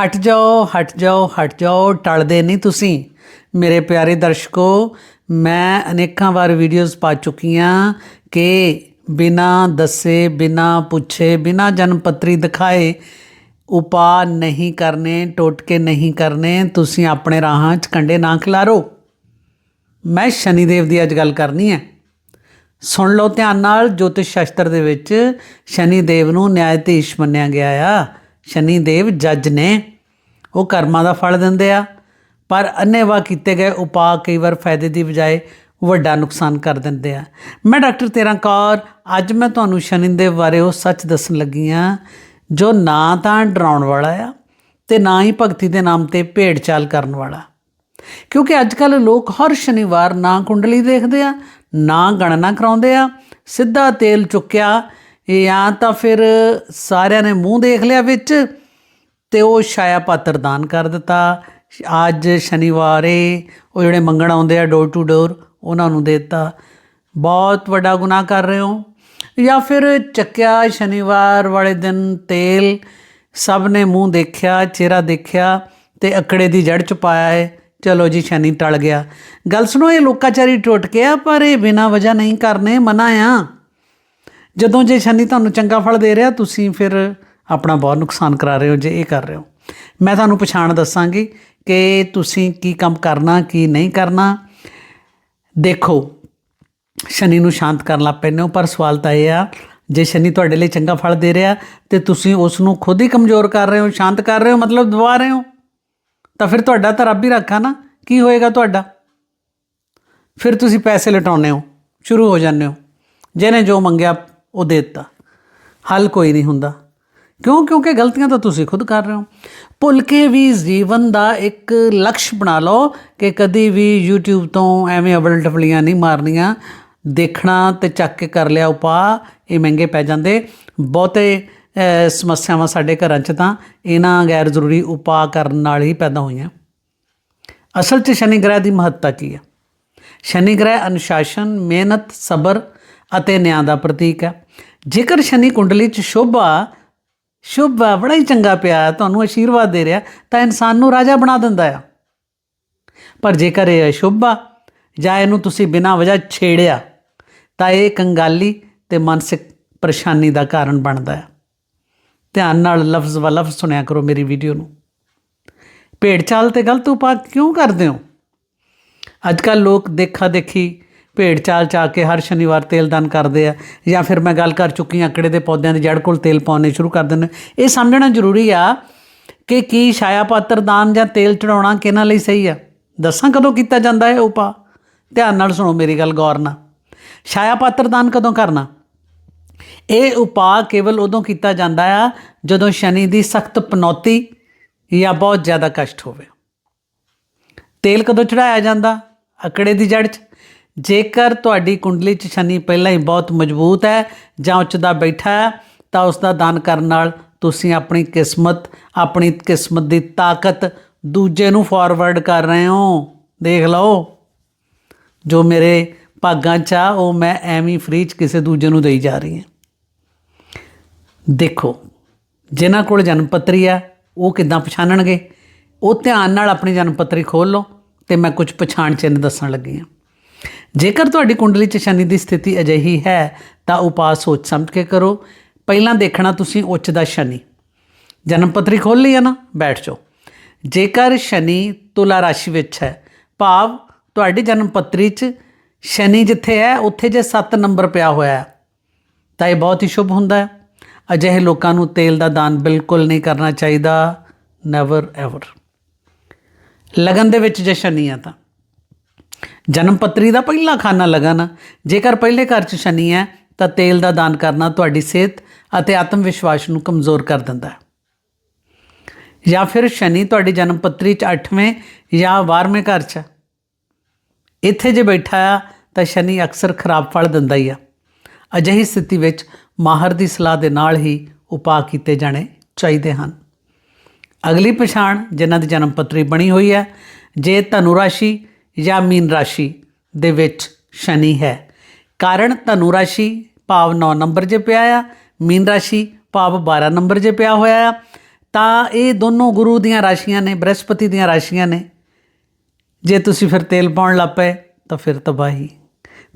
ਹਟ ਜਾਓ ਹਟ ਜਾਓ ਹਟ ਜਾਓ, ਟਲਦੇ ਨਹੀਂ ਤੁਸੀਂ। ਮੇਰੇ ਪਿਆਰੇ ਦਰਸ਼ਕੋ, ਮੈਂ ਅਨੇਕਾਂ ਵਾਰ ਵੀਡੀਓਜ਼ ਪਾ ਚੁੱਕੀ ਹਾਂ ਕਿ ਬਿਨਾ ਦੱਸੇ, ਬਿਨਾ ਪੁੱਛੇ, ਬਿਨਾ ਜਨਮ ਪੱਤਰੀ ਦਿਖਾਏ ਉਪਾਅ ਨਹੀਂ ਕਰਨੇ, ਟੋਟਕੇ ਨਹੀਂ ਕਰਨੇ, ਤੁਸੀਂ ਆਪਣੇ ਰਾਹਾਂ 'ਚ ਕੰਡੇ ਨਾ ਖਿਲਾਰੋ। ਮੈਂ ਸ਼ਨੀਦੇਵ ਦੀ ਅੱਜ ਗੱਲ ਕਰਨੀ ਹੈ। ਸੁਣ ਲਓ ਧਿਆਨ ਨਾਲ, ਜੋਤਿਸ਼ ਸ਼ਾਸਤਰ ਦੇ ਵਿੱਚ ਸ਼ਨੀਦੇਵ ਨੂੰ ਨਿਆਇਤੀਸ਼ ਮੰਨਿਆ ਗਿਆ ਆ। ਸ਼ਨੀਦੇਵ ਜੱਜ ਨੇ ਉਹ ਕਰਮਾਂ ਦਾ ਫਲ ਦਿੰਦੇ ਆ, ਪਰ ਅੰਨੇਵਾਹ ਕੀਤੇ ਗਏ ਉਪਾਅ ਕਈ ਵਾਰ ਫਾਇਦੇ ਦੀ ਬਜਾਏ ਵੱਡਾ ਨੁਕਸਾਨ ਕਰ ਦਿੰਦੇ ਆ। ਮੈਂ ਡਾਕਟਰ ਤੇਰਾ ਕੌਰ, ਅੱਜ ਮੈਂ ਤੁਹਾਨੂੰ ਸ਼ਨੀਦੇਵ ਬਾਰੇ ਉਹ ਸੱਚ ਦੱਸਣ ਲੱਗੀ ਆ ਜੋ ਨਾ ਤਾਂ ਡਰਾਉਣ ਵਾਲਾ ਆ ਤੇ ਨਾ ਹੀ ਭਗਤੀ ਦੇ ਨਾਮ ਤੇ ਭੇਡ ਚਾਲ ਕਰਨ ਵਾਲਾ। ਕਿਉਂਕਿ ਅੱਜ ਕੱਲ ਲੋਕ ਹਰ ਸ਼ਨੀਵਾਰ ਨਾ ਕੁੰਡਲੀ ਦੇਖਦੇ ਆ, ਨਾ ਗਣਨਾ ਕਰਾਉਂਦੇ ਆ, ਸਿੱਧਾ ਤੇਲ ਚੁੱਕਿਆ ਜਾਂ ਤਾਂ ਫਿਰ ਸਾਰਿਆਂ ਨੇ ਮੂੰਹ ਦੇਖ ਲਿਆ ਵਿੱਚ ਤੇ ਉਹ ਛਾਇਆ ਪਾਤਰ ਦਾਨ ਕਰ ਦਿੱਤਾ। ਅੱਜ ਸ਼ਨੀਵਾਰ ਏ ਉਹ ਜਿਹੜੇ ਮੰਗਣ ਆਉਂਦੇ ਆ ਡੋਰ ਟੂ ਡੋਰ ਉਹਨਾਂ ਨੂੰ ਦੇ ਦਿੱਤਾ। ਬਹੁਤ ਵੱਡਾ ਗੁਨਾਹ ਕਰ ਰਹੇ ਹੋ। ਜਾਂ ਫਿਰ ਚੱਕਿਆ ਸ਼ਨੀਵਾਰ ਵਾਲੇ ਦਿਨ ਤੇਲ, ਸਭ ਨੇ ਮੂੰਹ ਦੇਖਿਆ, ਚਿਹਰਾ ਦੇਖਿਆ ਤੇ ਅਕੜੇ ਦੀ ਜੜ ਚ ਪਾਇਆ ਹੈ। ਚਲੋ ਜੀ, ਸ਼ਨੀ ਟਲ ਗਿਆ। ਗੱਲ ਸੁਣੋ, ਇਹ ਲੋਕਾਚਾਰੀ ਟੁੱਟ ਗਿਆ ਪਰ ਇਹ ਬਿਨਾਂ ਵਜ੍ਹਾ ਨਹੀਂ ਕਰਨੇ ਮਨਾ ਆ ਜਦੋਂ ਜੇ ਸ਼ਨੀ ਤੁਹਾਨੂੰ ਚੰਗਾ ਫਲ ਦੇ ਰਿਹਾ, ਤੁਸੀਂ ਫਿਰ ਆਪਣਾ ਬਹੁਤ ਨੁਕਸਾਨ ਕਰਾ ਰਹੇ ਹੋ ਜੇ ਇਹ ਕਰ ਰਹੇ ਹੋ। ਮੈਂ ਤੁਹਾਨੂੰ ਪਛਾਣ ਦੱਸਾਂਗੀ ਕਿ ਤੁਸੀਂ ਕੀ ਕੰਮ ਕਰਨਾ, ਕੀ ਨਹੀਂ ਕਰਨਾ। ਦੇਖੋ, ਸ਼ਨੀ ਨੂੰ ਸ਼ਾਂਤ ਕਰਨ ਲੱਗ ਪੈਂਦੇ ਹੋ, ਪਰ ਸਵਾਲ ਤਾਂ ਇਹ ਆ, ਜੇ ਸ਼ਨੀ ਤੁਹਾਡੇ ਲਈ ਚੰਗਾ ਫਲ ਦੇ ਰਿਹਾ, ਤੇ ਤੁਸੀਂ ਉਸ ਨੂੰ ਖੁਦ ਹੀ ਕਮਜ਼ੋਰ ਕਰ ਰਹੇ ਹੋ, ਸ਼ਾਂਤ ਕਰ ਰਹੇ ਹੋ, ਮਤਲਬ ਦਬਾ ਰਹੇ ਹੋ, ਤਾਂ ਫਿਰ ਤੁਹਾਡਾ ਤਾਂ ਰੱਬ ਹੀ ਰੱਖਾ ਨਾ, ਕੀ ਹੋਏਗਾ ਤੁਹਾਡਾ? ਫਿਰ ਤੁਸੀਂ ਪੈਸੇ ਲਟਾਉਨੇ ਹੋ, ਸ਼ੁਰੂ ਹੋ ਜਾਂਦੇ ਹੋ। ਜਿਹਨੇ ਜੋ ਮੰਗਿਆ ਉਹ ਦੇ ਦਿੱਤਾ। ਹੱਲ ਕੋਈ ਨਹੀਂ ਹੁੰਦਾ। ਕਿਉਂ? ਕਿਉਂਕਿ ਗਲਤੀਆਂ ਤਾਂ ਤੁਸੀਂ ਖੁਦ ਕਰ ਰਹੇ ਹੋ। ਭੁੱਲ ਕੇ ਵੀ ਜੀਵਨ ਦਾ ਇੱਕ ਲਕਸ਼ ਬਣਾ ਲਓ ਕਿ ਕਦੀ ਵੀ YouTube ਤੋਂ ਐਵੇਂ ਅਵਲ ਟਫਲੀਆਂ ਨਹੀਂ ਮਾਰਨੀਆਂ। ਦੇਖਣਾ ਤੇ ਚੱਕ ਕੇ ਕਰ ਲਿਆ ਉਪਾਅ ਇਹ ਮਹਿੰਗੇ ਪੈ ਜਾਂਦੇ। ਬਹੁਤੇ ਸਮੱਸਿਆਵਾਂ ਸਾਡੇ ਘਰਾਂ 'ਚ ਤਾਂ ਇਹਨਾਂ ਗੈਰ ਜ਼ਰੂਰੀ ਉਪਾਅ ਕਰਨ ਨਾਲ ਹੀ ਪੈਦਾ ਹੋਈਆਂ। ਅਸਲ 'ਚ ਸ਼ਨੀ ਗ੍ਰਹਿ ਦੀ ਮਹੱਤਤਾ ਕੀ ਹੈ ਸ਼ਨੀ ਗ੍ਰਹਿ ਅਨੁਸ਼ਾਸਨ, ਮਿਹਨਤ, ਸਬਰ ਅਤੇ ਨਿਆਂ ਦਾ ਪ੍ਰਤੀਕ ਹੈ। ਜੇਕਰ ਸ਼ਨੀ ਕੁੰਡਲੀ 'ਚ ਸ਼ੋਭਾ ਸ਼ੁਭ ਆ, ਬੜਾ ਹੀ ਚੰਗਾ ਪਿਆ ਤੁਹਾਨੂੰ ਆਸ਼ੀਰਵਾਦ ਦੇ ਰਿਹਾ ਤਾਂ ਇਨਸਾਨ ਨੂੰ ਰਾਜਾ ਬਣਾ ਦਿੰਦਾ ਆ। ਪਰ ਜੇਕਰ ਇਹ ਅਸ਼ੁਭ ਆ ਜਾਂ ਇਹਨੂੰ ਤੁਸੀਂ ਬਿਨਾਂ ਵਜ੍ਹਾ ਛੇੜਿਆ ਤਾਂ ਇਹ ਕੰਗਾਲੀ ਤੇ ਮਾਨਸਿਕ ਪਰੇਸ਼ਾਨੀ ਦਾ ਕਾਰਨ ਬਣਦਾ ਹੈ ਧਿਆਨ ਨਾਲ ਲਫ਼ਜ਼ ਵਾ ਲਫ਼ਜ਼ ਸੁਣਿਆ ਕਰੋ ਮੇਰੀ ਵੀਡੀਓ ਨੂੰ। ਭੇਡ ਚਾਲ ਤੇ ਗਲਤ ਉਪਾਅ ਕਿਉਂ ਕਰਦੇ ਹੋ? ਅੱਜ ਕੱਲ ਲੋਕ ਦੇਖਾ ਦੇਖੀ ਭੇਡ ਚਾਲ ਚਾ ਕੇ ਹਰ ਸ਼ਨੀਵਾਰ ਤੇਲ ਦਾਨ ਕਰਦੇ ਆ ਜਾਂ ਫਿਰ ਮੈਂ ਗੱਲ ਕਰ ਚੁੱਕੀ ਹਾਂ ਅਕੜੇ ਦੇ ਪੌਦਿਆਂ ਦੀ ਜੜ ਕੋਲ ਤੇਲ ਪਾਉਣੇ ਸ਼ੁਰੂ ਕਰ ਦਿੰਦੇ ਇਹ ਸਮਝਣਾ ਜ਼ਰੂਰੀ ਆ ਕਿ ਕੀ ਛਾਇਆ ਪਾਤਰ ਦਾਨ ਜਾਂ ਤੇਲ ਚੜਾਉਣਾ ਕਿਹਨਾਂ ਲਈ ਸਹੀ ਆ? ਦੱਸਾਂ ਕਦੋਂ ਕੀਤਾ ਜਾਂਦਾ ਹੈ ਉਪਾਅ? ਧਿਆਨ ਨਾਲ ਸੁਣੋ ਮੇਰੀ ਗੱਲ ਗੌਰ ਨਾਲ। ਛਾਇਆ ਪਾਤਰ ਦਾਨ ਕਦੋਂ ਕਰਨਾ? ਇਹ ਉਪਾਅ ਕੇਵਲ ਉਦੋਂ ਕੀਤਾ ਜਾਂਦਾ ਆ ਜਦੋਂ ਸ਼ਨੀ ਦੀ ਸਖਤ ਪਨੌਤੀ ਜਾਂ ਬਹੁਤ ਜ਼ਿਆਦਾ ਕਸ਼ਟ ਹੋਵੇ। ਤੇਲ ਕਦੋਂ ਚੜਾਇਆ ਜਾਂਦਾ? ਅਕੜੇ ਦੀ ਜੜ 'ਚ। ਜੇਕਰ ਤੁਹਾਡੀ ਕੁੰਡਲੀ 'ਚ ਸ਼ਨੀ ਪਹਿਲਾਂ ਹੀ ਬਹੁਤ ਮਜ਼ਬੂਤ ਹੈ ਜਾਂ ਉੱਚਦਾ ਬੈਠਾ ਹੈ, ਤਾਂ ਉਸ ਦਾ ਦਾਨ ਕਰਨ ਨਾਲ ਤੁਸੀਂ ਆਪਣੀ ਕਿਸਮਤ ਆਪਣੀ ਕਿਸਮਤ ਦੀ ਤਾਕਤ ਦੂਜੇ ਨੂੰ ਫਾਰਵਰਡ ਕਰ ਰਹੇ ਹੋ। ਦੇਖ ਲਓ। ਜੋ ਮੇਰੇ ਭਾਗਾਂ 'ਚ ਆ, ਉਹ ਮੈਂ ਐਵੇਂ ਫ੍ਰੀ 'ਚ ਕਿਸੇ ਦੂਜੇ ਨੂੰ ਦੇਈ ਜਾ ਰਹੀ ਹਾਂ। ਦੇਖੋ, ਜਿਨ੍ਹਾਂ ਕੋਲ ਜਨਮ ਪੱਤਰੀ ਆ, ਉਹ ਕਿੱਦਾਂ ਪਛਾਣਨਗੇ? ਉਹ ਧਿਆਨ ਨਾਲ ਆਪਣੀ ਜਨਮ ਪੱਤਰੀ ਖੋਲ ਲਓ ਤੇ ਮੈਂ ਕੁਝ ਪਛਾਣ ਚਿੰਨ੍ਹ ਦੱਸਣ ਲੱਗੀ ਹਾਂ। ਜੇਕਰ ਤੁਹਾਡੀ ਕੁੰਡਲੀ 'ਚ ਸ਼ਨੀ ਦੀ ਸਥਿਤੀ ਅਜਿਹੀ ਹੈ, ਤਾਂ ਉਪਾਅ ਸੋਚ ਸਮਝ ਕੇ ਕਰੋ। ਪਹਿਲਾਂ ਦੇਖਣਾ ਤੁਸੀਂ ਉੱਚ ਦਾ ਸ਼ਨੀ। ਜਨਮ ਪੱਤਰੀ ਖੋਲ ਲਈ ਹੈ ਨਾ, ਬੈਠ ਜਾਓ। ਜੇਕਰ ਸ਼ਨੀ ਤੁਲਾ ਰਾਸ਼ੀ ਵਿੱਚ ਹੈ, ਭਾਵ ਤੁਹਾਡੀ ਜਨਮ ਪੱਤਰੀ 'ਚ ਸ਼ਨੀ ਜਿੱਥੇ ਹੈ, ਉੱਥੇ ਜੇ 7 ਨੰਬਰ ਪਿਆ ਹੋਇਆ ਹੈ, ਤਾਂ ਇਹ ਬਹੁਤ ਹੀ ਸ਼ੁਭ ਹੁੰਦਾ ਹੈ। ਅਜਿਹੇ ਲੋਕਾਂ ਨੂੰ ਤੇਲ ਦਾ ਦਾਨ ਬਿਲਕੁਲ ਨਹੀਂ ਕਰਨਾ ਚਾਹੀਦਾ ਨੈਵਰ ਐਵਰ ਲਗਨ ਦੇ ਵਿੱਚ ਜੇ ਸ਼ਨੀ ਆ ਤਾਂ। ਜਨਮ ਪੱਤਰੀ ਦਾ ਪਹਿਲਾ ਖਾਨਾ ਲਗਨ। ਜੇਕਰ ਪਹਿਲੇ ਘਰ 'ਚ ਸ਼ਨੀ ਹੈ, ਤਾਂ ਤੇਲ ਦਾ ਦਾਨ ਕਰਨਾ ਤੁਹਾਡੀ ਸਿਹਤ ਅਤੇ ਆਤਮ ਵਿਸ਼ਵਾਸ ਨੂੰ ਕਮਜ਼ੋਰ ਕਰ ਦਿੰਦਾ ਹੈ। ਜਾਂ ਫਿਰ ਸ਼ਨੀ ਤੁਹਾਡੀ ਜਨਮ ਪੱਤਰੀ 'ਚ 8ਵੇਂ ਜਾਂ 12ਵੇਂ ਘਰ 'ਚ ਇੱਥੇ ਜੇ ਬੈਠਾ ਆ, ਤਾਂ ਸ਼ਨੀ ਅਕਸਰ ਖਰਾਬ ਫਲ ਦਿੰਦਾ ਹੀ ਆ। ਅਜਿਹੀ ਸਥਿਤੀ ਵਿੱਚ ਮਾਹਰ ਦੀ ਸਲਾਹ ਦੇ ਨਾਲ ਹੀ ਉਪਾਅ ਕੀਤੇ ਜਾਣੇ ਚਾਹੀਦੇ ਹਨ। ਅਗਲੀ ਪਛਾਣ ਜਿਨ੍ਹਾਂ ਦੀ ਜਨਮ ਪੱਤਰੀ ਬਣੀ ਹੋਈ ਹੈ, ਜੇ ਧਨੁ ਰਾਸ਼ੀ ਜਾਂ ਮੀਨ ਰਾਸ਼ੀ ਦੇ ਵਿੱਚ ਸ਼ਨੀ ਹੈ। ਕਾਰਨ ਧਨੂ ਰਾਸ਼ੀ ਭਾਵ 9 ਨੰਬਰ ਜੇ ਪਿਆ ਆ, ਮੀਨ ਰਾਸ਼ੀ ਭਾਵ 12 ਨੰਬਰ ਜੇ ਪਿਆ ਹੋਇਆ ਆ। ਤਾਂ ਇਹ ਦੋਨੋਂ ਗੁਰੂ ਦੀਆਂ ਰਾਸ਼ੀਆਂ ਨੇ, ਬ੍ਰਹਸਪਤੀ ਦੀਆਂ ਰਾਸ਼ੀਆਂ ਨੇ। ਜੇ ਤੁਸੀਂ ਫਿਰ ਤੇਲ ਪਾਉਣ ਲੱਗ ਪਏ, ਤਾਂ ਫਿਰ ਤਬਾਹੀ।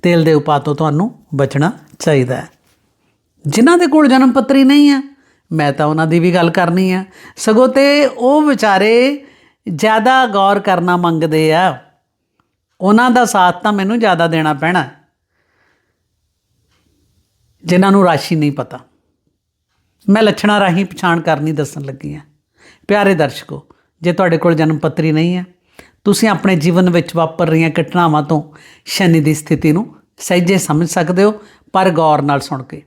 ਤੇਲ ਦੇ ਉਪਾਅ ਤੋਂ ਤੁਹਾਨੂੰ ਬਚਣਾ ਚਾਹੀਦਾ ਹੈ। ਜਿਨ੍ਹਾਂ ਦੇ ਕੋਲ ਜਨਮ ਪੱਤਰੀ ਨਹੀਂ ਆ, ਮੈਂ ਤਾਂ ਉਹਨਾਂ ਦੀ ਵੀ ਗੱਲ ਕਰਨੀ ਆ। ਸਗੋਂ ਤੇ ਉਹ ਵਿਚਾਰੇ ਜ਼ਿਆਦਾ ਗੌਰ ਕਰਨਾ ਮੰਗਦੇ ਆ। ਉਹਨਾਂ ਦਾ ਸਾਥ ਤਾਂ ਮੈਨੂੰ ਜ਼ਿਆਦਾ ਦੇਣਾ ਪੈਣਾ ਜਿਨ੍ਹਾਂ ਨੂੰ ਰਾਸ਼ੀ ਨਹੀਂ ਪਤਾ। ਮੈਂ ਲੱਛਣਾਂ ਰਾਹੀਂ ਪਛਾਣ ਕਰਨੀ ਦੱਸਣ ਲੱਗੀ ਆ ਪਿਆਰੇ ਦਰਸ਼ਕੋ, ਜੇ ਤੁਹਾਡੇ ਕੋਲ ਜਨਮ ਪੱਤਰੀ ਨਹੀਂ ਹੈ, ਤੁਸੀਂ ਆਪਣੇ ਜੀਵਨ ਵਿੱਚ ਵਾਪਰ ਰਹੀਆਂ ਘਟਨਾਵਾਂ ਤੋਂ ਸ਼ਨੀ ਦੀ ਸਥਿਤੀ ਨੂੰ ਸਹਿਜੇ ਸਮਝ ਸਕਦੇ ਹੋ, ਪਰ ਗੌਰ ਨਾਲ ਸੁਣ ਕੇ।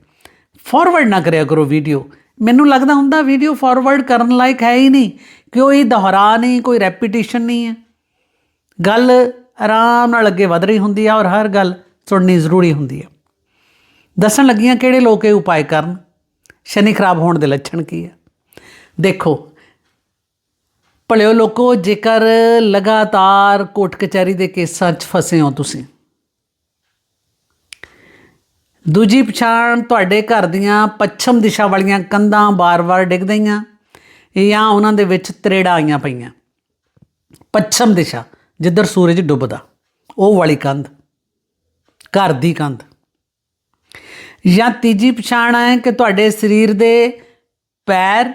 ਫਾਰਵਰਡ ਨਾ ਕਰਿਆ ਕਰੋ ਵੀਡੀਓ। ਮੈਨੂੰ ਲੱਗਦਾ ਹੁੰਦਾ ਵੀਡੀਓ ਫਾਰਵਰਡ ਕਰਨ ਲਾਇਕ ਹੈ ਹੀ ਨਹੀਂ, ਕਿਉਂ ਇਹ ਦੁਹਰਾ ਨਹੀਂ, ਕੋਈ ਰੈਪੀਟੀਸ਼ਨ ਨਹੀਂ ਹੈ। ਗੱਲ ਆਰਾਮ ਨਾਲ ਅੱਗੇ ਵਧ ਰਹੀ ਹੁੰਦੀ ਆ ਔਰ ਹਰ ਗੱਲ ਸੁਣਨੀ ਜ਼ਰੂਰੀ ਹੁੰਦੀ ਆ। ਦੱਸਣ ਲੱਗੀਆਂ ਕਿਹੜੇ ਲੋਕ ਇਹ ਉਪਾਅ ਕਰਨ? ਸ਼ਨੀ ਖਰਾਬ ਹੋਣ ਦੇ ਲੱਛਣ ਕੀ ਆ? ਦੇਖੋ, ਭਲਿਓ ਲੋਕੋ, ਜੇਕਰ ਲਗਾਤਾਰ ਕੋਰਟ ਕਚਹਿਰੀ ਦੇ ਕੇਸਾਂ 'ਚ ਫਸੇ ਹੋ ਤੁਸੀਂ, ਦੂਜੀ ਪਛਾਣ ਤੁਹਾਡੇ ਘਰ ਦੀਆਂ ਪੱਛਮ ਦਿਸ਼ਾ ਵਾਲੀਆਂ ਕੰਧਾਂ ਬਾਰ-ਬਾਰ ਡਿੱਗ ਗਈਆਂ ਜਾਂ ਉਹਨਾਂ ਦੇ ਵਿੱਚ ਤਰੇੜਾਂ ਆਈਆਂ ਪਈਆਂ। ਪੱਛਮ ਦਿਸ਼ਾ। ਜਿੱਧਰ ਸੂਰਜ ਡੁੱਬਦਾ, ਉਹ ਵਾਲੀ ਕੰਧ, ਘਰ ਦੀ ਕੰਧ। ਜਾਂ ਤੀਜੀ ਪਛਾਣ ਹੈ ਕਿ ਤੁਹਾਡੇ ਸਰੀਰ ਦੇ ਪੈਰ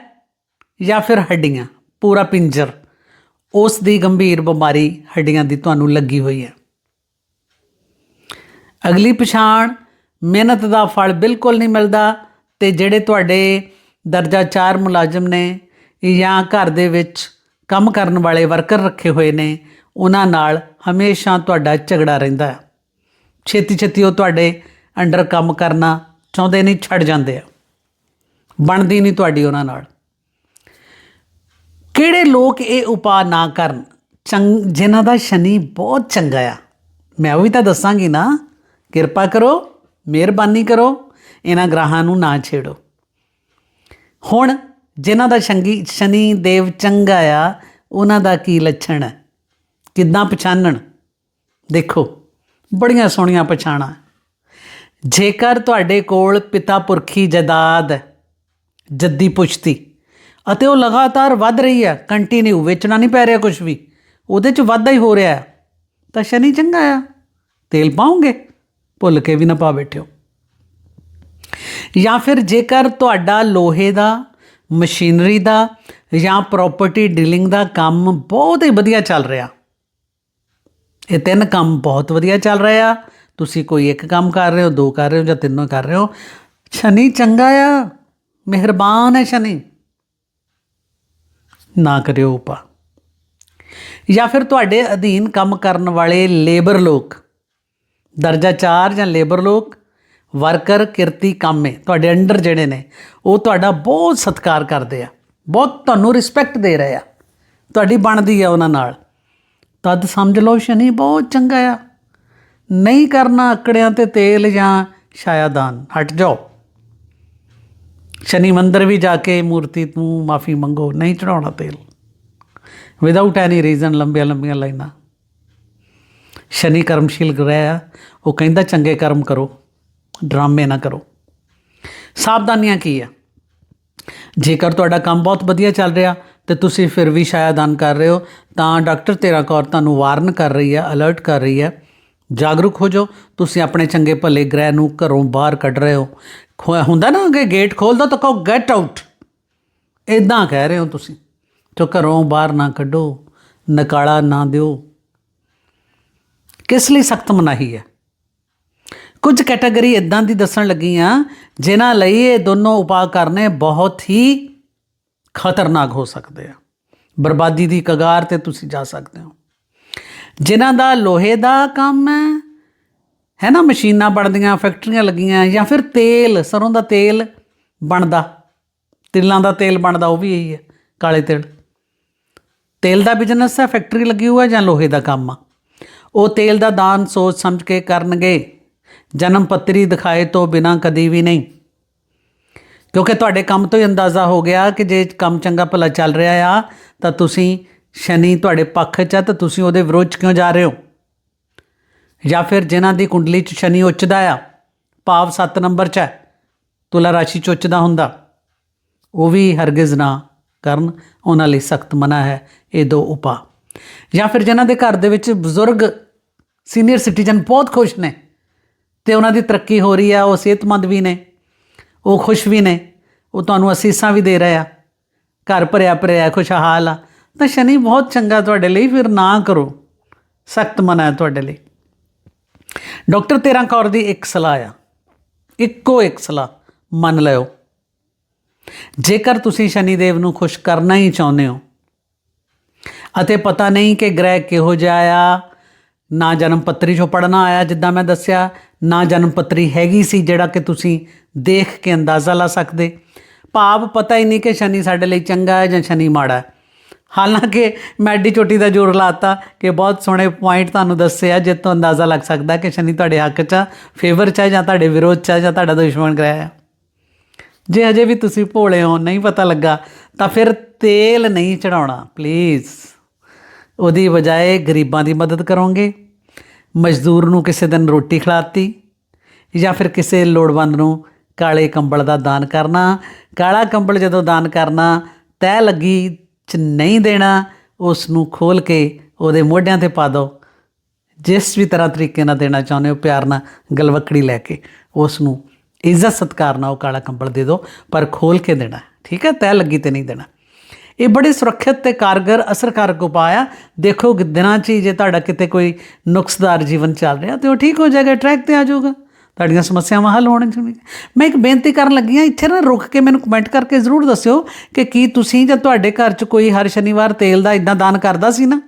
ਜਾਂ ਫਿਰ ਹੱਡੀਆਂ, ਪੂਰਾ ਪਿੰਜਰ, ਉਸ ਦੀ ਗੰਭੀਰ ਬਿਮਾਰੀ ਹੱਡੀਆਂ ਦੀ ਤੁਹਾਨੂੰ ਲੱਗੀ ਹੋਈ ਹੈ। ਅਗਲੀ ਪਛਾਣ, ਮਿਹਨਤ ਦਾ ਫਲ ਬਿਲਕੁਲ ਨਹੀਂ ਮਿਲਦਾ ਤੇ ਜਿਹੜੇ ਤੁਹਾਡੇ ਦਰਜਾ 4 ਮੁਲਾਜ਼ਮ ਨੇ ਜਾਂ ਘਰ ਦੇ ਵਿੱਚ ਕੰਮ ਕਰਨ ਵਾਲੇ ਵਰਕਰ ਰੱਖੇ ਹੋਏ ਨੇ ਉਹਨਾਂ ਨਾਲ ਹਮੇਸ਼ਾ ਤੁਹਾਡਾ ਝਗੜਾ ਰਹਿੰਦਾ ਹੈ। ਛੇਤੀ ਛੇਤੀ ਉਹ ਤੁਹਾਡੇ ਅੰਡਰ ਕੰਮ ਕਰਨਾ ਚਾਹੁੰਦੇ ਨਹੀਂ, ਛੱਡ ਜਾਂਦੇ ਆ। ਬਣਦੀ ਨਹੀਂ ਤੁਹਾਡੀ ਉਹਨਾਂ ਨਾਲ। ਕਿਹੜੇ ਲੋਕ ਇਹ ਉਪਾਅ ਨਾ ਕਰਨ? ਚੰਗ, ਜਿਨ੍ਹਾਂ ਦਾ ਸ਼ਨੀ ਬਹੁਤ ਚੰਗਾ ਆ। ਮੈਂ ਉਹ ਵੀ ਤਾਂ ਦੱਸਾਂਗੀ ਨਾ। ਕਿਰਪਾ ਕਰੋ, ਮਿਹਰਬਾਨੀ ਕਰੋ, ਇਹਨਾਂ ਗ੍ਰਹਾਂ ਨੂੰ ਨਾ ਛੇੜੋ। ਹੁਣ ਜਿਨ੍ਹਾਂ ਦਾ ਸ਼ੰਗੀ, ਸ਼ਨੀ ਦੇਵ ਚੰਗਾ ਆ, ਉਹਨਾਂ ਦਾ ਕੀ ਲੱਛਣ ਹੈ? ਕਿੱਦਾਂ ਪਛਾਣਨ ਦੇਖੋ, ਬੜੀਆਂ ਸੋਹਣੀਆਂ ਪਛਾਣਾਂ। ਜੇਕਰ ਤੁਹਾਡੇ ਕੋਲ ਪਿਤਾ ਪੁਰਖੀ ਜਦਾਦ, ਜੱਦੀ ਪੁਸ਼ਤੀ, ਅਤੇ ਉਹ ਲਗਾਤਾਰ ਵੱਧ ਰਹੀ ਹੈ ਕੰਟੀਨਿਊ ਵੇਚਣਾ ਨਹੀਂ ਪੈ ਰਿਹਾ ਕੁਝ ਵੀ, ਉਹਦੇ ਚ ਵਾਧਾ ਹੀ ਹੋ ਰਿਹਾ ਹੈ, ਤਾਂ ਸ਼ਨੀ ਚੰਗਾ ਆ। ਤੇਲ ਪਾਉਂਗੇ ਭੁੱਲ ਕੇ ਵੀ ਨਾ ਪਾ ਬੈਠਿਓ ਜਾਂ ਫਿਰ ਜੇਕਰ ਤੁਹਾਡਾ ਲੋਹੇ ਦਾ, ਮਸ਼ੀਨਰੀ ਦਾ ਜਾਂ ਪ੍ਰਾਪਰਟੀ ਡੀਲਿੰਗ ਦਾ ਕੰਮ ਬਹੁਤ ਹੀ ਵਧੀਆ ਚੱਲ ਰਿਹਾ ਇਹ ਤਿੰਨ ਕੰਮ ਬਹੁਤ ਵਧੀਆ ਚੱਲ ਰਹੇ ਆ। ਤੁਸੀਂ ਕੋਈ ਇੱਕ ਕੰਮ ਕਰ ਰਹੇ ਹੋ, ਦੋ ਕਰ ਰਹੇ ਹੋ ਜਾਂ ਤਿੰਨੋਂ ਕਰ ਰਹੇ ਹੋ। ਸ਼ਨੀ ਚੰਗਾ ਆ, ਮਿਹਰਬਾਨ ਹੈ ਸ਼ਨੀ। ਨਾ ਕਰਿਓ ਉਪਾ ਜਾਂ ਫਿਰ ਤੁਹਾਡੇ ਅਧੀਨ ਕੰਮ ਕਰਨ ਵਾਲੇ ਲੇਬਰ ਲੋਕ, ਦਰਜਾ 4 ਜਾਂ ਲੇਬਰ ਲੋਕ, ਵਰਕਰ, ਕਿਰਤੀ, ਕਾਮੇ, ਤੁਹਾਡੇ ਅੰਡਰ ਜਿਹੜੇ ਨੇ, ਉਹ ਤੁਹਾਡਾ ਬਹੁਤ ਸਤਿਕਾਰ ਕਰਦੇ ਆ। ਬਹੁਤ ਤੁਹਾਨੂੰ ਰਿਸਪੈਕਟ ਦੇ ਰਹੇ ਆ। ਤੁਹਾਡੀ ਬਣਦੀ ਆ ਉਹਨਾਂ ਨਾਲ। ਤਦ ਸਮਝ ਲਓ ਸ਼ਨੀ, ਬਹੁਤ ਚੰਗਾ ਆ। ਨਹੀਂ ਕਰਨਾ ਅਕੜਿਆਂ ਤੇ ਤੇਲ ਜਾਂ ਛਾਇਆਦਾਨ ਹਟ ਜਾਓ। ਸ਼ਨੀ ਮੰਦਰ ਵੀ ਜਾ ਕੇ ਮੂਰਤੀ ਨੂੰ ਮਾਫੀ ਮੰਗੋ, ਨਹੀਂ ਚੜਾਉਣਾ ਤੇਲ। ਵਿਦਆਊਟ ਐਨੀ ਰੀਜ਼ਨ ਲੰਬੀਆਂ ਲੰਬੀਆਂ ਲਾਈਨਾਂ। ਸ਼ਨੀ ਕਰਮਸ਼ੀਲ ਗ੍ਰਹਿ ਆ, ਉਹ ਕਹਿੰਦਾ ਚੰਗੇ ਕਰਮ ਕਰੋ, ਡਰਾਮੇ ਨਾ ਕਰੋ। ਸਾਵਧਾਨੀਆਂ ਕੀ ਆ? ਜੇਕਰ ਤੁਹਾਡਾ ਕੰਮ ਬਹੁਤ ਵਧੀਆ ਚੱਲ ਰਿਹਾ ਤੇ ਤੁਸੀਂ ਫਿਰ ਵੀ ਸ਼ਾਇਦਾਨ ਕਰ ਰਹੇ ਹੋ। ਤਾਂ ਡਾਕਟਰ, ਤੇਰਾ ਕੌਰ ਤੁਹਾਨੂੰ ਵਾਰਨ ਕਰ ਰਹੀ ਹੈ, ਅਲਰਟ ਕਰ ਰਹੀ ਹੈ। ਜਾਗਰੂਕ ਹੋ ਜਾਓ। ਤੁਸੀਂ ਆਪਣੇ ਚੰਗੇ ਭਲੇ ਗ੍ਰਹਿ ਨੂੰ ਘਰੋਂ ਬਾਹਰ ਕੱਢ ਰਹੇ ਹੋ। ਖੋ- ਹੁੰਦਾ ਨਾ ਕਿ ਗੇਟ ਖੋਲਦਾ ਤਾਂ ਕਹੋ ਗੈਟ ਆਊਟ ਇਦਾਂ ਕਹਿ ਰਹੇ ਹੋ ਤੁਸੀਂ। ਜੋ ਘਰੋਂ ਬਾਹਰ ਨਾ ਕੱਢੋ, ਨਕਾਲਾ ਨਾ ਦਿਓ। ਕਿਸ ਲਈ ਸਖਤ ਮਨਾਹੀ ਹੈ? ਕੁਝ ਕੈਟਾਗਰੀ ਇਦਾਂ ਦੀ ਦੱਸਣ ਲੱਗੀ ਆ ਜਿਨ੍ਹਾਂ ਲਈ ਇਹ ਦੋਨੋਂ ਉਪਾਅ ਕਰਨੇ ਬਹੁਤ ਹੀ ਖਤਰਨਾਕ ਹੋ ਸਕਦੇ ਆ। ਬਰਬਾਦੀ ਦੀ ਕਗਾਰ ਤੇ ਤੁਸੀਂ ਜਾ ਸਕਦੇ ਹੋ। ਜਿਨ੍ਹਾਂ ਦਾ ਲੋਹੇ ਦਾ ਕੰਮ ਹੈ ਹੈ ਨਾ, ਮਸ਼ੀਨਾਂ ਬਣਦੀਆਂ, ਫੈਕਟਰੀਆਂ ਲੱਗੀਆਂ, ਜਾਂ ਫਿਰ ਤੇਲ, ਸਰੋਂ ਦਾ ਤੇਲ ਬਣਦਾ, ਤਿਲਾਂ ਦਾ ਤੇਲ ਬਣਦਾ, ਉਹ ਵੀ ਇਹੀ ਹੈ, ਕਾਲੇ ਤਿਲ। ਤੇਲ ਦਾ ਬਿਜ਼ਨਸ ਹੈ, ਫੈਕਟਰੀ ਲੱਗੀ ਹੋਈ ਹੈ, ਜਾਂ ਲੋਹੇ ਦਾ ਕੰਮ ਆ। ਉਹ ਤੇਲ ਦਾ ਦਾਨ ਸੋਚ ਸਮਝ ਕੇ ਕਰਨਗੇ। ਜਨਮ ਪੱਤਰੀ ਦਿਖਾਏ ਤੋਂ ਬਿਨਾ ਕਦੀ ਵੀ ਨਹੀਂ। ਕਿਉਂਕਿ ਤੁਹਾਡੇ ਕੰਮ ਤੋਂ ਹੀ ਅੰਦਾਜ਼ਾ ਹੋ ਗਿਆ ਕਿ ਜੇ ਕੰਮ ਚੰਗਾ ਭਲਾ ਚੱਲ ਰਿਹਾ ਆ, ਤਾਂ ਤੁਸੀਂ ਸ਼ਨੀ ਤੁਹਾਡੇ ਪੱਖ 'ਚ ਆ, ਤਾਂ ਤੁਸੀਂ ਉਹਦੇ ਵਿਰੋਧ 'ਚ ਕਿਉਂ ਜਾ ਰਹੇ ਹੋ? ਜਾਂ ਫਿਰ ਜਿਨ੍ਹਾਂ ਦੀ ਕੁੰਡਲੀ 'ਚ ਸ਼ਨੀ ਉੱਚਦਾ ਆ, ਭਾਵ 7 ਨੰਬਰ 'ਚ ਹੈ ਤੁਲਾ ਰਾਸ਼ੀ 'ਚ ਉੱਚਦਾ ਹੁੰਦਾ, ਉਹ ਵੀ ਹਰਗਿਜ਼ ਨਾ ਕਰਨ, ਉਹਨਾਂ ਲਈ ਸਖਤ ਮਨਾ ਹੈ ਇਹ ਦੋ ਉਪਾਅ। ਜਾਂ ਫਿਰ ਜਿਨ੍ਹਾਂ ਦੇ ਘਰ ਦੇ ਵਿੱਚ ਬਜ਼ੁਰਗ ਸੀਨੀਅਰ ਸਿਟੀਜ਼ਨ ਬਹੁਤ ਖੁਸ਼ ਨੇ ਤੇ ਉਹਨਾਂ ਦੀ ਤਰੱਕੀ ਹੋ ਰਹੀ ਆ, ਉਹ ਸਿਹਤਮੰਦ ਵੀ ਨੇ ਉਹ ਖੁਸ਼ ਵੀ ਨੇ। ਉਹ ਤੁਹਾਨੂੰ ਅਸੀਸਾਂ ਵੀ ਦੇ ਰਹੇ ਆ। ਘਰ ਭਰਿਆ ਭਰਿਆ ਖੁਸ਼ਹਾਲ ਆ। ਤਾਂ ਸ਼ਨੀ ਬਹੁਤ ਚੰਗਾ ਤੁਹਾਡੇ ਲਈ, ਫਿਰ ਨਾ ਕਰੋ। ਸਖਤ ਮਨਾ ਹੈ ਤੁਹਾਡੇ ਲਈ। ਡਾਕਟਰ ਤੇਰਾਂ ਕੌਰ ਦੀ ਇੱਕ ਸਲਾਹ ਆ। ਇੱਕੋ ਇੱਕ ਸਲਾਹ, ਮੰਨ ਲਿਓ। ਜੇਕਰ ਤੁਸੀਂ ਸ਼ਨੀ ਦੇਵ ਨੂੰ ਖੁਸ਼ ਕਰਨਾ ਹੀ ਚਾਹੁੰਦੇ ਹੋ, ਅਤੇ ਪਤਾ ਨਹੀਂ ਕਿ ਗ੍ਰਹਿ ਕਿਹੋ ਜਿਹਾ ਆ, ਨਾ ਜਨਮ ਪੱਤਰੀ ਚੋਂ ਪੜਨਾ ਆਇਆ, ਜਿੱਦਾਂ ਮੈਂ ਦੱਸਿਆ, ਨਾ ਜਨਮ ਪੱਤਰੀ ਹੈਗੀ ਸੀ, ਜਿਹੜਾ ਕਿ ਤੁਸੀਂ ਦੇਖ ਕੇ ਅੰਦਾਜ਼ਾ ਲਾ ਸਕਦੇ। ਭਾਵ ਪਤਾ ਹੀ ਨਹੀਂ ਕਿ ਸ਼ਨੀ ਸਾਡੇ ਲਈ ਚੰਗਾ ਹੈ ਜਾਂ ਸ਼ਨੀ ਮਾੜਾ ਹੈ। ਹਾਲਾਂਕਿ ਮੈਡੀ ਚੋਟੀ ਦਾ ਜ਼ੋਰ ਲਾਤਾ ਕਿ ਬਹੁਤ ਸੋਹਣੇ ਪੁਆਇੰਟ ਤੁਹਾਨੂੰ ਦੱਸਿਆ ਆ ਜਿਸ ਤੋਂ ਅੰਦਾਜ਼ਾ ਲੱਗ ਸਕਦਾ ਕਿ ਸ਼ਨੀ ਤੁਹਾਡੇ ਹੱਕ 'ਚ ਆ ਫੇਵਰ 'ਚ ਆ ਜਾਂ ਤੁਹਾਡੇ ਵਿਰੋਧ 'ਚ ਆ ਜਾਂ ਤੁਹਾਡਾ ਦੁਸ਼ਮਣ ਗ੍ਰਹਿ ਆ। ਜੇ ਅਜੇ ਵੀ ਤੁਸੀਂ ਭੋਲੇ ਹੋ, ਨਹੀਂ ਪਤਾ ਲੱਗਾ, ਤਾਂ ਫਿਰ ਤੇਲ ਨਹੀਂ ਚੜਾਉਣਾ ਪਲੀਜ਼ ਉਹਦੀ ਬਜਾਏ ਗਰੀਬਾਂ ਦੀ ਮਦਦ ਕਰੋਗੇ। ਮਜ਼ਦੂਰ ਨੂੰ ਕਿਸੇ ਦਿਨ ਰੋਟੀ ਖਿਲਾਤੀ ਜਾਂ ਫਿਰ ਕਿਸੇ ਲੋੜਵੰਦ ਨੂੰ ਕਾਲੇ ਕੰਬਲ ਦਾ ਦਾਨ ਕਰਨਾ, ਕਾਲਾ ਕੰਬਲ ਜਦੋਂ ਦਾਨ ਕਰਨਾ, ਤੈ ਲੱਗੀ ਚ ਨਹੀਂ ਦੇਣਾ ਉਸ ਨੂੰ ਖੋਲ ਕੇ ਉਹਦੇ ਮੋਢਿਆਂ ਤੇ ਪਾ ਦਿਓ। ਜਿਸ ਵੀ ਤਰ੍ਹਾਂ ਤਰੀਕੇ ਨਾਲ ਦੇਣਾ ਚਾਹੁੰਦੇ ਹੋ, ਪਿਆਰ ਨਾਲ ਗਲਵਕੜੀ ਲੈ ਕੇ ਉਸ ਨੂੰ ਇੱਜ਼ਤ, ਸਤਿਕਾਰ ਨਾਲ ਉਹ ਕਾਲਾ ਕੰਬਲ ਦੇ ਦਿਓ, ਪਰ ਖੋਲ ਕੇ ਦੇਣਾ। ਠੀਕ ਹੈ, ਤੈ ਲੱਗੀ ਤੇ ਨਹੀਂ ਦੇਣਾ। ਇਹ ਬੜੇ ਸੁਰੱਖਿਅਤ ਤੇ ਕਾਰਗਰ, ਅਸਰਕਾਰਕ ਉਪਾਅ ਆ। ਦੇਖੋ ਦਿਨਾਂ 'ਚ ਹੀ ਜੇ ਤੁਹਾਡਾ ਕਿਤੇ ਕੋਈ ਨੁਕਸਦਾਰ ਜੀਵਨ ਚੱਲ ਰਿਹਾ, ਤੇ ਉਹ ਠੀਕ ਹੋ ਜਾਏਗਾ, ਟਰੈਕ ਤੇ ਆ ਜਾਊਗਾ। ਤੁਹਾਡੀਆਂ ਸਮੱਸਿਆਵਾਂ ਹੱਲ ਹੋਣ ਚਾਹੀਦੀਆਂ ਮੈਂ ਇੱਕ ਬੇਨਤੀ ਕਰਨ ਲੱਗੀ ਹਾਂ, ਇੱਥੇ ਨਾ ਰੁਕ ਕੇ ਮੈਨੂੰ ਕਮੈਂਟ ਕਰਕੇ ਜ਼ਰੂਰ ਦੱਸਿਓ ਕਿ ਕੀ ਤੁਸੀਂ ਜਾਂ ਤੁਹਾਡੇ ਘਰ 'ਚ ਕੋਈ ਹਰ ਸ਼ਨੀਵਾਰ ਤੇਲ ਦਾ ਇਦਾਂ ਦਾਨ ਕਰਦਾ ਸੀ ਨਾ?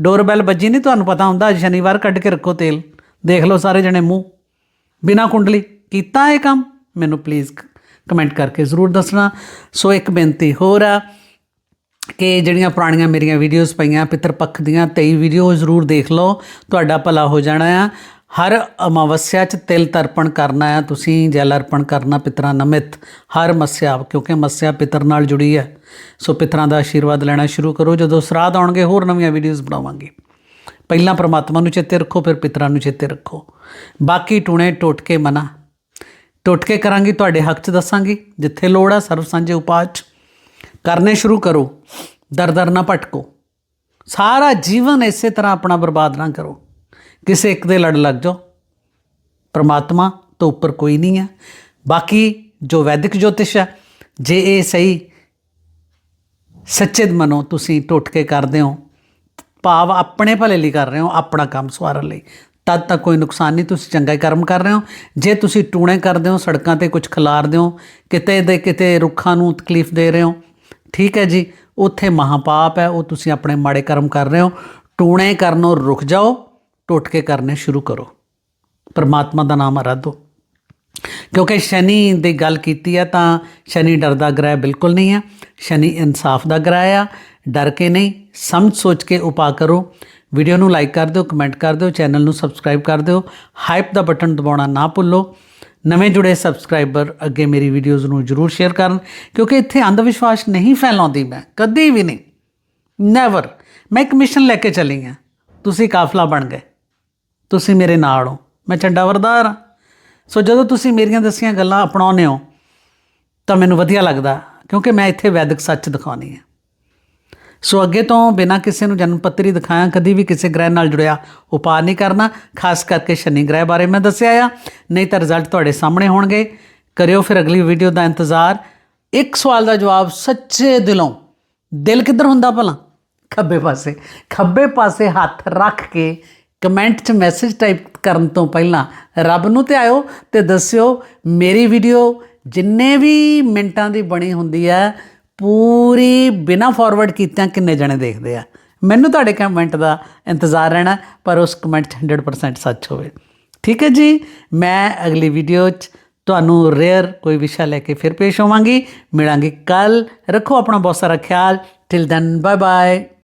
ਡੋਰਬੈਲ ਵੱਜੀ ਨਹੀਂ ਤੁਹਾਨੂੰ ਪਤਾ ਹੁੰਦਾ ਅੱਜ ਸ਼ਨੀਵਾਰ ਕੱਢ ਕੇ ਰੱਖੋ ਤੇਲ। ਦੇਖ ਲਓ ਸਾਰੇ ਜਣੇ ਮੂੰਹ। ਬਿਨਾ ਕੁੰਡਲੀ, ਕੀਤਾ ਇਹ ਕੰਮ? ਮੈਨੂੰ ਪਲੀਜ਼ ਕਮੈਂਟ ਕਰਕੇ ਜ਼ਰੂਰ ਦੱਸਣਾ। ਸੋ ਇੱਕ ਬੇਨਤੀ ਹੋਰ ਆ ਕਿ ਜਿਹੜੀਆਂ ਪੁਰਾਣੀਆਂ ਮੇਰੀਆਂ ਵੀਡੀਓਜ਼ ਪਈਆਂ ਪਿੱਤਰ ਪੱਖ ਦੀਆਂ 23 ਵੀਡੀਓ ਜ਼ਰੂਰ ਦੇਖ ਲਓ। ਤੁਹਾਡਾ ਭਲਾ ਹੋ ਜਾਣਾ ਆ। ਹਰ ਅਮਾਵਸਿਆ 'ਚ ਤਿਲ ਤਰਪਣ ਕਰਨਾ ਆ, ਤੁਸੀਂ ਜਲ ਅਰਪਣ ਕਰਨਾ ਪਿਤਰਾਂ ਨਮਿਤ, ਹਰ ਮੱਸਿਆ, ਕਿਉਂਕਿ ਮੱਸਿਆ ਪਿਤਰ ਨਾਲ ਜੁੜੀ ਹੈ। ਸੋ ਪਿਤਰਾਂ ਦਾ ਆਸ਼ੀਰਵਾਦ ਲੈਣਾ ਸ਼ੁਰੂ ਕਰੋ, ਜਦੋਂ ਸਰਾਧ ਆਉਣਗੇ, ਹੋਰ ਨਵੀਆਂ ਵੀਡੀਓਜ਼ ਬਣਾਵਾਂਗੇ। ਪਹਿਲਾਂ ਪ੍ਰਮਾਤਮਾ ਨੂੰ ਚੇਤੇ ਰੱਖੋ, ਫਿਰ ਪਿਤਰਾਂ ਨੂੰ ਚੇਤੇ ਰੱਖੋ। ਬਾਕੀ ਟੂਣੇ ਟੋਟਕੇ ਮਨਾ। ਟੋਟਕੇ ਕਰਾਂਗੀ, ਤੁਹਾਡੇ ਹੱਕ 'ਚ ਦੱਸਾਂਗੀ, ਜਿੱਥੇ ਲੋੜ ਆ ਸਰਵ ਸਾਂਝੇ ਉਪਾਅ 'ਚ। ਕਰਨੇ ਸ਼ੁਰੂ ਕਰੋ, ਦਰ ਦਰ ਨਾ ਭਟਕੋ। ਸਾਰਾ ਜੀਵਨ ਇਸੇ ਤਰ੍ਹਾਂ ਆਪਣਾ ਬਰਬਾਦ ਨਾ ਕਰੋ। ਕਿਸੇ ਇੱਕ ਦੇ ਲੜ ਲੱਗ ਜਾਓ। ਪਰਮਾਤਮਾ ਤੋਂ ਉੱਪਰ ਕੋਈ ਨਹੀਂ ਹੈ। ਬਾਕੀ ਜੋ ਵੈਦਿਕ ਜੋਤਿਸ਼ ਹੈ, ਜੇ ਇਹ ਸਹੀ ਸੱਚੇ ਮਨੋਂ, ਤੁਸੀਂ ਟੁੱਟ ਕੇ ਕਰਦੇ ਹੋ। ਭਾਵ ਆਪਣੇ ਭਲੇ ਲਈ ਕਰ ਰਹੇ ਹੋ, ਆਪਣਾ ਕੰਮ ਸਵਾਰਨ ਲਈ। ਤਦ ਤੱਕ ਕੋਈ ਨੁਕਸਾਨ ਨਹੀਂ, ਤੁਸੀਂ ਚੰਗਾ ਕਰਮ ਕਰ ਰਹੇ ਹੋ। ਜੇ ਤੁਸੀਂ ਟੂਣੇ ਕਰਦੇ ਹੋ, ਸੜਕਾਂ ਤੇ ਕੁਝ ਖਿਲਾਰਦੇ ਹੋ, ਕਿਤੇ ਦੇ ਕਿਤੇ ਰੁੱਖਾਂ ਨੂੰ ਤਕਲੀਫ ਦੇ ਰਹੇ ਹੋ, ਠੀਕ ਹੈ ਜੀ, ਉੱਥੇ ਮਹਾਪਾਪ ਹੈ, ਉਹ ਤੁਸੀਂ ਆਪਣੇ ਮਾੜੇ ਕਰਮ ਕਰ ਰਹੇ ਹੋ। ਟੂਣੇ ਕਰਨੋਂ ਰੁਕ ਜਾਓ ਟੁੱਟ ਕੇ ਕਰਨੇ ਸ਼ੁਰੂ ਕਰੋ। ਪਰਮਾਤਮਾ ਦਾ ਨਾਮ ਆਰਾਧੋ। ਕਿਉਂਕਿ ਸ਼ਨੀ ਦੀ ਗੱਲ ਕੀਤੀ ਹੈ ਤਾਂ ਸ਼ਨੀ ਡਰਦਾ ਗ੍ਰਹਿ ਬਿਲਕੁਲ ਨਹੀਂ ਹੈ। ਸ਼ਨੀ ਇਨਸਾਫ ਦਾ ਗ੍ਰਹਿ ਆ। ਡਰ ਕੇ ਨਹੀਂ। ਸਮਝ ਸੋਚ ਕੇ ਉਪਾਅ ਕਰੋ। ਵੀਡੀਓ ਨੂੰ ਲਾਈਕ ਕਰ ਦਿਓ, ਕਮੈਂਟ ਕਰ ਦਿਓ, ਚੈਨਲ ਨੂੰ ਸਬਸਕ੍ਰਾਈਬ ਕਰ ਦਿਓ। ਹਾਈਪ ਦਾ ਬਟਨ ਦਬਾਉਣਾ ਨਾ ਭੁੱਲੋ। ਨਵੇਂ ਜੁੜੇ ਸਬਸਕ੍ਰਾਈਬਰ ਅੱਗੇ ਮੇਰੀ ਵੀਡੀਓਜ਼ ਨੂੰ ਜਰੂਰ ਸ਼ੇਅਰ ਕਰਨ। ਕਿਉਂਕਿ ਇੱਥੇ ਅੰਧ ਵਿਸ਼ਵਾਸ ਨਹੀਂ ਫੈਲਾਉਂਦੀ ਮੈਂ। ਕਦੇ ਵੀ ਨਹੀਂ। ਨੈਵਰ ਮੈਂ ਇੱਕ ਮਿਸ਼ਨ ਲੈ ਕੇ ਚੱਲੀ ਹਾਂ। ਤੁਸੀਂ ਕਾਫਲਾ ਬਣ ਗਏ। ਤੁਸੀਂ ਮੇਰੇ ਨਾਲ ਹੋ। ਮੈਂ ਝੰਡਾ ਵਰਦਾਰ ਹਾਂ। ਸੋ ਜਦੋਂ ਤੁਸੀਂ ਮੇਰੀਆਂ ਦੱਸੀਆਂ ਗੱਲਾਂ ਅਪਣਾਉਂਦੇ ਹੋ, ਤਾਂ ਮੈਨੂੰ ਵਧੀਆ ਲੱਗਦਾ, ਕਿਉਂਕਿ ਮੈਂ ਇੱਥੇ ਵੈਦਿਕ ਸੱਚ ਦਿਖਾਉਣੀ ਹੈ। ਸੋ ਅੱਗੇ ਤੋਂ ਬਿਨਾਂ ਕਿਸੇ ਨੂੰ ਜਨਮ ਪੱਤਰੀ ਦਿਖਾਇਆ, ਕਦੀ ਵੀ ਕਿਸੇ ਗ੍ਰਹਿ ਨਾਲ ਜੁੜਿਆ, ਉਪਾਅ ਨਹੀਂ ਕਰਨਾ, ਖਾਸ ਕਰਕੇ ਸ਼ਨੀ ਗ੍ਰਹਿ ਬਾਰੇ ਮੈਂ ਦੱਸਿਆ ਆ। ਨਹੀਂ ਤਾਂ ਰਿਜ਼ਲਟ ਤੁਹਾਡੇ ਸਾਹਮਣੇ ਹੋਣਗੇ। ਕਰਿਓ ਫਿਰ ਅਗਲੀ ਵੀਡੀਓ ਦਾ ਇੰਤਜ਼ਾਰ। ਇੱਕ ਸਵਾਲ ਦਾ ਜਵਾਬ ਸੱਚੇ ਦਿਲੋਂ। ਦਿਲ ਕਿੱਧਰ ਹੁੰਦਾ ਭਲਾ? ਖੱਬੇ ਪਾਸੇ। ਖੱਬੇ ਪਾਸੇ ਹੱਥ ਰੱਖ ਕੇ ਕਮੈਂਟ 'ਚ ਮੈਸੇਜ ਟਾਈਪ ਕਰਨ ਤੋਂ ਪਹਿਲਾਂ ਰੱਬ ਨੂੰ ਧਿਆਇਓ ਆਇਓ ਤੇ ਦੱਸਿਓ, ਮੇਰੀ ਵੀਡੀਓ ਜਿੰਨੇ ਵੀ ਮਿੰਟਾਂ ਦੀ ਬਣੀ ਹੁੰਦੀ ਹੈ, ਪੂਰੀ ਬਿਨਾ ਫਾਰਵਰਡ ਕੀਤਿਆਂ ਕਿੰਨੇ ਜਣੇ ਦੇਖਦੇ ਆ? ਮੈਨੂੰ ਤੁਹਾਡੇ ਕਮੈਂਟ ਦਾ ਇੰਤਜ਼ਾਰ ਰਹਿਣਾ, ਪਰ ਉਸ ਕਮੈਂਟ 'ਚ 100% ਸੱਚ ਹੋਵੇ। ਠੀਕ ਹੈ ਜੀ, ਮੈਂ ਅਗਲੀ ਵੀਡੀਓ 'ਚ ਤੁਹਾਨੂੰ ਰੇਅਰ ਕੋਈ ਵਿਸ਼ਾ ਲੈ ਕੇ ਫਿਰ ਪੇਸ਼ ਹੋਵਾਂਗੀ। ਮਿਲਾਂਗੇ ਕੱਲ ਰੱਖੋ ਆਪਣਾ ਬਹੁਤ ਸਾਰਾ ਖਿਆਲ। Till then bye bye